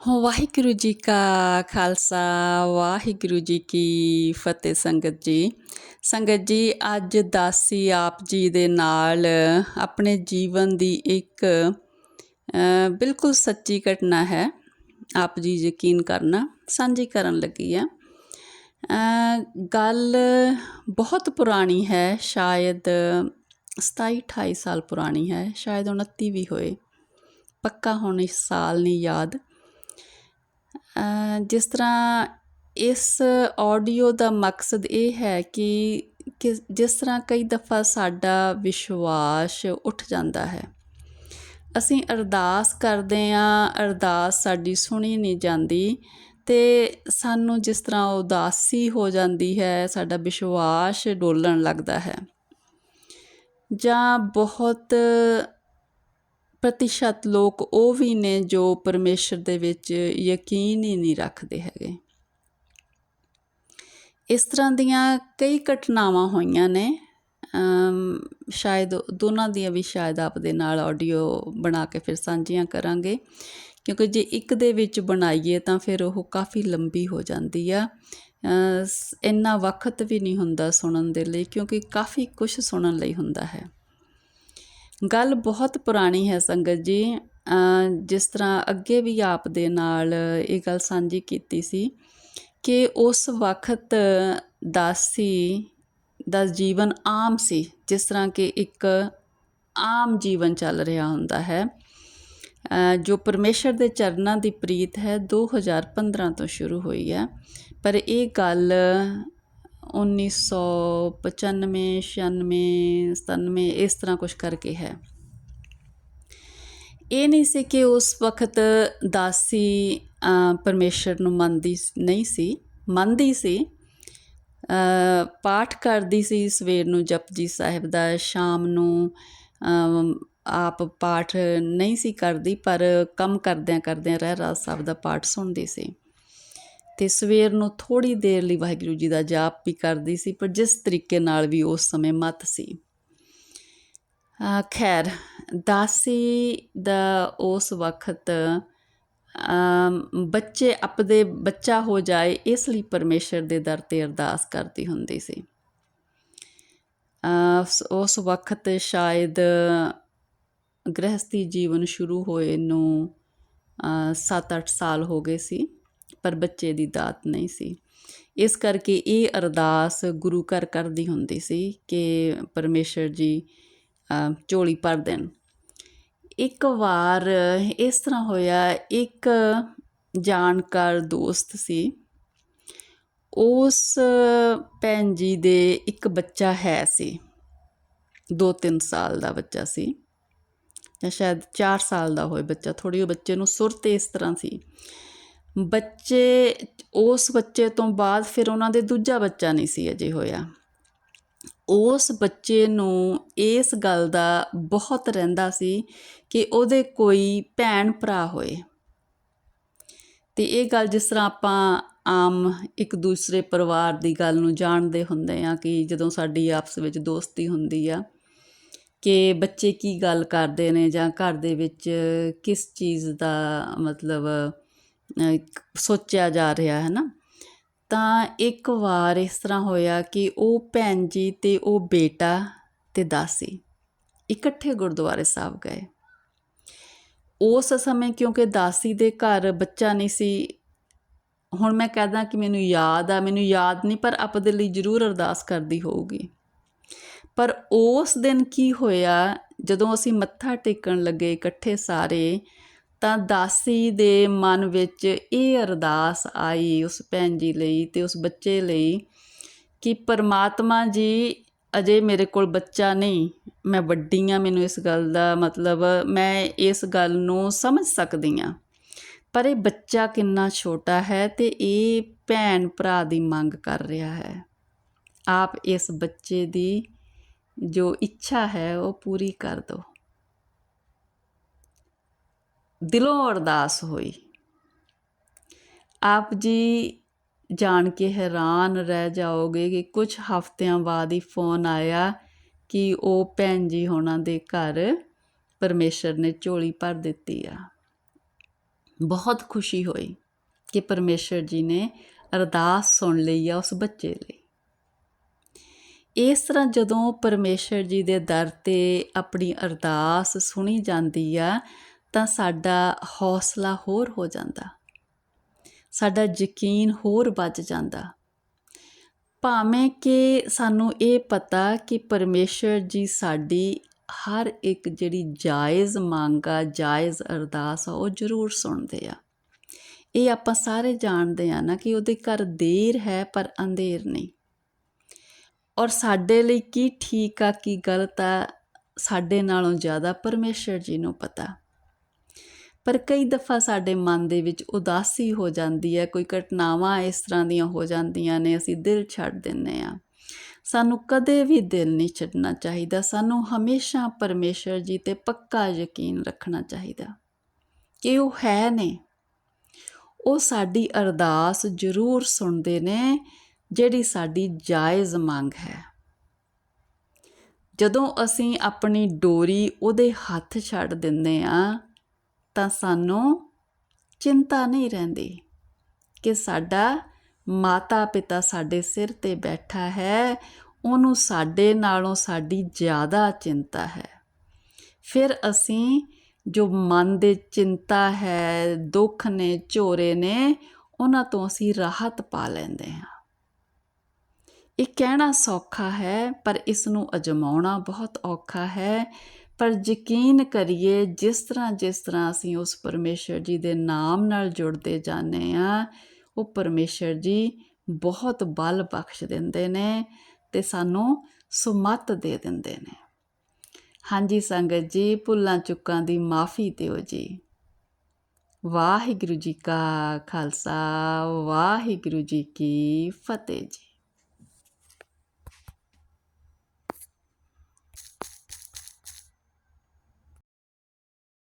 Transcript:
ਵਾਹਿਗੁਰੂ ਜੀ ਕਾ ਖਾਲਸਾ, ਵਾਹਿਗੁਰੂ ਜੀ ਕੀ ਫਤਿਹ ਸੰਗਤ ਜੀ। ਸੰਗਤ ਜੀ, ਅੱਜ ਦਾਸੀ ਆਪ ਜੀ ਦੇ ਨਾਲ ਆਪਣੇ ਜੀਵਨ ਦੀ ਇੱਕ ਬਿਲਕੁਲ ਸੱਚੀ ਘਟਨਾ ਹੈ। ਆਪ ਜੀ ਯਕੀਨ ਕਰਨਾ, ਸਾਂਝੀ ਕਰਨ ਲੱਗੀ ਆ। ਗੱਲ ਬਹੁਤ ਪੁਰਾਣੀ ਹੈ, ਸ਼ਾਇਦ 27 28 ਸਾਲ ਪੁਰਾਣੀ ਹੈ, ਸ਼ਾਇਦ 29 ਵੀ ਹੋਏ। ਪੱਕਾ ਹੁਣ ਇਸ ਸਾਲ ਨਹੀਂ ਯਾਦ। ਜਿਸ ਤਰ੍ਹਾਂ ਇਸ ਆਡੀਓ ਦਾ ਮਕਸਦ ਇਹ ਹੈ ਕਿ ਕਿ ਜਿਸ ਤਰ੍ਹਾਂ ਕਈ ਦਫਾ ਸਾਡਾ ਵਿਸ਼ਵਾਸ ਉੱਠ ਜਾਂਦਾ ਹੈ। ਅਸੀਂ ਅਰਦਾਸ ਕਰਦੇ ਹਾਂ, ਅਰਦਾਸ ਸਾਡੀ ਸੁਣੀ ਨਹੀਂ ਜਾਂਦੀ ਤੇ ਸਾਨੂੰ ਜਿਸ ਤਰ੍ਹਾਂ ਉਦਾਸੀ ਹੋ ਜਾਂਦੀ ਹੈ, ਸਾਡਾ ਵਿਸ਼ਵਾਸ ਡੋਲਣ ਲੱਗਦਾ ਹੈ। ਜਾਂ ਬਹੁਤ ਪ੍ਰਤੀਸ਼ਤ ਲੋਕ ਉਹ ਵੀ ਨੇ ਜੋ ਪਰਮੇਸ਼ਰ ਦੇ ਵਿੱਚ ਯਕੀਨ ਹੀ ਨਹੀਂ ਰੱਖਦੇ ਹੈਗੇ। ਇਸ ਤਰ੍ਹਾਂ ਦੀਆਂ ਕਈ ਘਟਨਾਵਾਂ ਹੋਈਆਂ ਨੇ। ਸ਼ਾਇਦ ਦੋਨਾਂ ਦੀਆਂ ਵੀ ਸ਼ਾਇਦ ਆਪ ਦੇ ਨਾਲ ਆਡੀਓ ਬਣਾ ਕੇ ਫਿਰ ਸਾਂਝੀਆਂ ਕਰਾਂਗੇ। ਕਿਉਂਕਿ ਜੇ ਇੱਕ ਦੇ ਵਿੱਚ ਬਣਾਈਏ ਤਾਂ ਫਿਰ ਉਹ ਕਾਫੀ ਲੰਬੀ ਹੋ ਜਾਂਦੀ ਆ। ਇੰਨਾ ਵਕਤ ਵੀ ਨਹੀਂ ਹੁੰਦਾ ਸੁਣਨ ਦੇ ਲਈ ਕਿਉਂਕਿ ਕਾਫੀ ਕੁਝ ਸੁਣਨ ਲਈ ਹੁੰਦਾ ਹੈ। ਗੱਲ ਬਹੁਤ ਪੁਰਾਣੀ ਹੈ ਸੰਗਤ ਜੀ। ਜਿਸ ਤਰ੍ਹਾਂ ਅੱਗੇ ਵੀ ਆਪ ਦੇ ਨਾਲ ਇਹ ਗੱਲ ਸਾਂਝੀ ਕੀਤੀ ਸੀ ਕਿ ਉਸ ਵਕਤ ਦਾਸੀ ਦਾ ਜੀਵਨ ਆਮ ਸੀ, ਜਿਸ ਤਰ੍ਹਾਂ ਕਿ ਇੱਕ ਆਮ ਜੀਵਨ ਚੱਲ ਰਿਹਾ ਹੁੰਦਾ ਹੈ। ਜੋ ਪਰਮੇਸ਼ਰ ਦੇ ਚਰਨਾਂ ਦੀ ਪ੍ਰੀਤ ਹੈ 2015 ਤੋਂ ਸ਼ੁਰੂ ਹੋਈ ਹੈ। ਪਰ ਇਹ ਗੱਲ 1995 96 97 ਇਸ ਤਰ੍ਹਾਂ ਕੁਝ ਕਰਕੇ ਹੈ। ਇਹ ਨਹੀਂ ਸੀ ਕਿ ਉਸ ਵਕਤ ਦਾਸੀ ਅ, ਪਰਮੇਸ਼ਰ ਨੂੰ ਮੰਨਦੀ ਨਹੀਂ ਸੀ। ਮੰਨਦੀ ਸੀ। ਪਾਠ ਕਰਦੀ ਸੀ ਸਵੇਰ ਨੂੰ ਜਪਜੀ ਸਾਹਿਬ ਦਾ ਸ਼ਾਮ ਨੂੰ ਆਪ ਪਾਠ ਨਹੀਂ ਸੀ ਕਰਦੀ ਪਰ ਕੰਮ ਕਰਦਿਆਂ ਕਰਦਿਆਂ ਰਹਿ ਰਹਿਰਾਸ ਸਾਹਿਬ ਦਾ ਪਾਠ ਸੁਣਦੀ ਸੀ। ਤੇ ਸਵੇਰ ਨੂੰ ਥੋੜੀ ਦੇਰ ਲਈ ਵਾਹਿਗੁਰੂ ਜੀ ਦਾ ਜਾਪ ਵੀ ਕਰਦੀ ਸੀ, ਪਰ ਜਿਸ ਤਰੀਕੇ ਨਾਲ ਵੀ ਉਸ ਸਮੇਂ ਮਤ ਸੀ। ਖੈਰ, ਦਾਸੀ ਦਾ ਉਸ ਵਕਤ ਬੱਚੇ ਆਪਦੇ ਬੱਚਾ ਹੋ ਜਾਏ, ਇਸ ਲਈ ਪਰਮੇਸ਼ਰ ਦੇ ਦਰ ਤੇ ਅਰਦਾਸ ਕਰਦੀ ਹੁੰਦੀ ਸੀ। ਉਸ- ਵਕਤ ਸ਼ਾਇਦ ਗ੍ਰਹਸਥੀ ਜੀਵਨ ਸ਼ੁਰੂ ਹੋਏ ਨੂੰ 7-8 ਸਾਲ ਹੋ ਗਏ ਸੀ। ਪਰ ਬੱਚੇ ਦੀ ਦਾਤ ਨਹੀਂ ਸੀ। ਇਸ ਕਰਕੇ ਇਹ ਅਰਦਾਸ ਗੁਰੂ ਘਰ ਕਰਦੀ ਹੁੰਦੀ ਸੀ ਕਿ ਪਰਮੇਸ਼ਰ ਜੀ ਝੋਲੀ ਭਰ ਦੇਣ। ਇੱਕ ਵਾਰ ਇਸ ਤਰ੍ਹਾਂ ਹੋਇਆ, ਇੱਕ ਜਾਣਕਾਰ ਦੋਸਤ ਸੀ। ਉਸ ਭੈਣ ਜੀ ਦੇ ਇੱਕ ਬੱਚਾ ਹੈ ਸੀ। 2-3 ਸਾਲ ਦਾ ਬੱਚਾ ਸੀ। ਜਾਂ ਸ਼ਾਇਦ 4 ਸਾਲ ਦਾ ਹੋਏ ਬੱਚਾ ਥੋੜੀ ਉਹ ਬੱਚੇ ਨੂੰ ਸੁਰਤ ਇਸ ਤਰ੍ਹਾਂ ਸੀ। ਬੱਚੇ, ਉਸ ਬੱਚੇ ਤੋਂ ਬਾਅਦ ਫਿਰ ਉਹਨਾਂ ਦੇ ਦੂਜਾ ਬੱਚਾ ਨਹੀਂ ਸੀ ਅਜੇ ਹੋਇਆ। ਉਸ ਬੱਚੇ ਨੂੰ ਇਸ ਗੱਲ ਦਾ ਬਹੁਤ ਰਹਿੰਦਾ ਸੀ ਕਿ ਉਹਦੇ ਕੋਈ ਭੈਣ ਭਰਾ ਹੋਏ। ਤੇ ਇਹ ਗੱਲ ਜਿਸ ਤਰ੍ਹਾਂ ਆਪਾਂ ਆਮ ਇੱਕ ਦੂਸਰੇ ਪਰਿਵਾਰ ਦੀ ਗੱਲ ਨੂੰ ਜਾਣਦੇ ਹੁੰਦੇ ਆ ਕਿ ਜਦੋਂ ਸਾਡੀ ਆਪਸ ਵਿੱਚ ਦੋਸਤੀ ਹੁੰਦੀ ਆ ਕਿ ਬੱਚੇ ਕੀ ਗੱਲ ਕਰਦੇ ਨੇ ਜਾਂ ਘਰ ਦੇ ਵਿੱਚ ਕਿਸ ਚੀਜ਼ ਦਾ ਮਤਲਬ ਸੋਚਿਆ ਜਾ ਰਿਹਾ ਹੈ ਨਾ, ਤਾਂ ਇੱਕ ਵਾਰ ਇਸ ਤਰ੍ਹਾਂ ਹੋਇਆ ਕਿ ਉਹ ਭੈਣ ਜੀ ਅਤੇ ਉਹ ਬੇਟਾ ਅਤੇ ਦਾਸੀ ਇਕੱਠੇ ਗੁਰਦੁਆਰੇ ਸਾਹਿਬ ਗਏ। ਉਸ ਸਮੇਂ ਕਿਉਂਕਿ ਦਾਸੀ ਦੇ ਘਰ ਬੱਚਾ ਨਹੀਂ ਸੀ, ਹੁਣ ਮੈਂ ਕਹਦਾ ਕਿ ਮੈਨੂੰ ਯਾਦ ਆ, ਮੈਨੂੰ ਯਾਦ ਨਹੀਂ, ਪਰ ਆਪਦੇ ਲਈ ਜ਼ਰੂਰ ਅਰਦਾਸ ਕਰਦੀ ਹੋਊਗੀ। ਪਰ ਉਸ ਦਿਨ ਕੀ ਹੋਇਆ, ਜਦੋਂ ਅਸੀਂ ਮੱਥਾ ਟੇਕਣ ਲੱਗੇ ਇਕੱਠੇ ਸਾਰੇ ਤਾਂ ਦਾਸੀ ਦੇ ਮਨ ਵਿੱਚ ਇਹ ਅਰਦਾਸ ਆਈ ਉਸ ਭੈਣ ਜੀ ਲਈ ਤੇ ਉਸ ਬੱਚੇ ਲਈ ਕਿ ਪਰਮਾਤਮਾ ਜੀ, ਅਜੇ ਮੇਰੇ ਕੋਲ ਬੱਚਾ ਨਹੀਂ। ਮੈਂ ਵੱਡੀ ਹਾਂ, ਮੈਨੂੰ ਇਸ ਗੱਲ ਦਾ ਮਤਲਬ ਮੈਂ ਇਸ ਗੱਲ ਨੂੰ ਸਮਝ ਸਕਦੀ ਹਾਂ। ਪਰ ਇਹ ਬੱਚਾ ਕਿੰਨਾ ਛੋਟਾ ਹੈ ਤੇ ਇਹ ਭੈਣ ਭਰਾ ਦੀ ਮੰਗ ਕਰ ਰਿਹਾ ਹੈ। ਆਪ ਇਸ ਬੱਚੇ ਦੀ ਜੋ ਇੱਛਾ ਹੈ, ਉਹ ਪੂਰੀ ਕਰ ਦਿਓ। ਦਿਲੋਂ ਅਰਦਾਸ ਹੋਈ। ਆਪ ਜੀ ਜਾਣ ਕੇ ਹੈਰਾਨ ਰਹਿ ਜਾਓਗੇ ਕਿ ਕੁਝ ਹਫ਼ਤਿਆਂ ਬਾਅਦ ਹੀ ਫੋਨ ਆਇਆ ਕਿ ਉਹ ਭੈਣ ਜੀ ਹੋਣਾ ਦੇ ਘਰ ਪਰਮੇਸ਼ਰ ਨੇ ਝੋਲੀ ਭਰ ਦਿੱਤੀ ਆ। ਬਹੁਤ ਖੁਸ਼ੀ ਹੋਈ ਕਿ ਪਰਮੇਸ਼ਰ ਜੀ ਨੇ ਅਰਦਾਸ ਸੁਣ ਲਈ ਆ ਉਸ ਬੱਚੇ ਲਈ। ਇਸ ਤਰ੍ਹਾਂ ਜਦੋਂ ਪਰਮੇਸ਼ਰ ਜੀ ਦੇ ਦਰ ਤੇ ਆਪਣੀ ਅਰਦਾਸ ਸੁਣੀ ਜਾਂਦੀ ਆ ਤਾਂ ਸਾਡਾ ਹੌਸਲਾ ਹੋਰ ਹੋ ਜਾਂਦਾ। ਸਾਡਾ ਯਕੀਨ ਹੋਰ ਵੱਜ ਜਾਂਦਾ। ਭਾਵੇਂ ਕਿ ਸਾਨੂੰ ਇਹ ਪਤਾ ਕਿ ਪਰਮੇਸ਼ਰ ਜੀ ਸਾਡੀ ਹਰ ਇੱਕ ਜਿਹੜੀ ਜਾਇਜ਼ ਮੰਗ ਆ, ਜਾਇਜ਼ ਅਰਦਾਸ ਆ, ਉਹ ਜ਼ਰੂਰ ਸੁਣਦੇ ਆ। ਇਹ ਆਪਾਂ ਸਾਰੇ ਜਾਣਦੇ ਆ ਨਾ ਕਿ ਉਹਦੇ ਘਰ ਦੇਰ ਹੈ ਪਰ ਅੰਧੇਰ ਨਹੀਂ। ਔਰ ਸਾਡੇ ਲਈ ਕੀ ਠੀਕ ਆ, ਕੀ ਗਲਤ ਆ, ਸਾਡੇ ਨਾਲੋਂ ਜ਼ਿਆਦਾ ਪਰਮੇਸ਼ਰ ਜੀ ਨੂੰ ਪਤਾ। ਪਰ ਕਈ ਦਫਾ ਸਾਡੇ ਮਨ ਦੇ ਵਿੱਚ ਉਦਾਸੀ ਹੋ ਜਾਂਦੀ ਹੈ, ਕੋਈ ਘਟਨਾਵਾਂ ਇਸ ਤਰ੍ਹਾਂ ਦੀਆਂ ਹੋ ਜਾਂਦੀਆਂ ਨੇ, ਅਸੀਂ ਦਿਲ ਛੱਡ ਦਿੰਨੇ ਆ ਸਾਨੂੰ ਕਦੇ ਵੀ ਦਿਲ ਨਹੀਂ ਛੱਡਣਾ ਚਾਹੀਦਾ, ਸਾਨੂੰ ਹਮੇਸ਼ਾ ਪਰਮੇਸ਼ਰ ਜੀ ਤੇ ਪੱਕਾ ਯਕੀਨ ਰੱਖਣਾ ਚਾਹੀਦਾ। ਕਿ ਉਹ ਹੈ ਨੇ। ਉਹ ਸਾਡੀ ਅਰਦਾਸ ਜ਼ਰੂਰ ਸੁਣਦੇ ਨੇ, ਜਿਹੜੀ ਸਾਡੀ ਜਾਇਜ਼ ਮੰਗ ਹੈ। ਜਦੋਂ ਅਸੀਂ ਆਪਣੀ ਡੋਰੀ ਉਹਦੇ ਹੱਥ ਛੱਡ ਦਿੰਦੇ ਆ ਤਾਂ ਸਾਨੂੰ ਚਿੰਤਾ ਨਹੀਂ ਰਹਿੰਦੀ ਕਿ ਸਾਡਾ ਮਾਤਾ ਪਿਤਾ ਸਾਡੇ ਸਿਰ ਤੇ ਬੈਠਾ ਹੈ, ਉਹਨੂੰ ਸਾਡੇ ਨਾਲੋਂ ਸਾਡੀ ਜ਼ਿਆਦਾ ਚਿੰਤਾ ਹੈ। ਫਿਰ ਅਸੀਂ ਜੋ ਮਨ ਦੇ ਚਿੰਤਾ ਹੈ, ਦੁੱਖ ਨੇ, ਝੋਰੇ ਨੇ, ਉਹਨਾਂ ਤੋਂ ਅਸੀਂ ਰਾਹਤ ਪਾ ਲੈਂਦੇ ਹਾਂ। ਇਹ ਕਹਿਣਾ ਸੌਖਾ ਹੈ, ਪਰ ਇਸ ਨੂੰ ਅਜਮਾਉਣਾ ਬਹੁਤ ਔਖਾ ਹੈ ਪਰ ਯਕੀਨ ਕਰੀਏ, ਜਿਸ ਤਰ੍ਹਾਂ ਜਿਸ ਤਰ੍ਹਾਂ ਅਸੀਂ ਉਸ ਪਰਮੇਸ਼ਰ ਜੀ ਦੇ ਨਾਮ ਨਾਲ ਜੁੜਦੇ ਜਾਂਦੇ ਆ ਉਹ ਪਰਮੇਸ਼ਰ ਜੀ ਬਹੁਤ ਬਲ ਬਖਸ਼ ਦਿੰਦੇ ਨੇ ਤੇ ਸਾਨੂੰ ਸੁਮਤ ਦੇ ਦਿੰਦੇ ਨੇ। ਹਾਂਜੀ ਸੰਗਤ ਜੀ, ਭੁੱਲਾਂ ਚੁੱਕਾਂ ਦੀ ਮਾਫੀ ਦਿਓ ਜੀ। ਵਾਹਿਗੁਰੂ ਜੀ ਕਾ ਖਾਲਸਾ, ਵਾਹਿਗੁਰੂ ਜੀ ਕੀ ਫਤਿਹ ਜੀ।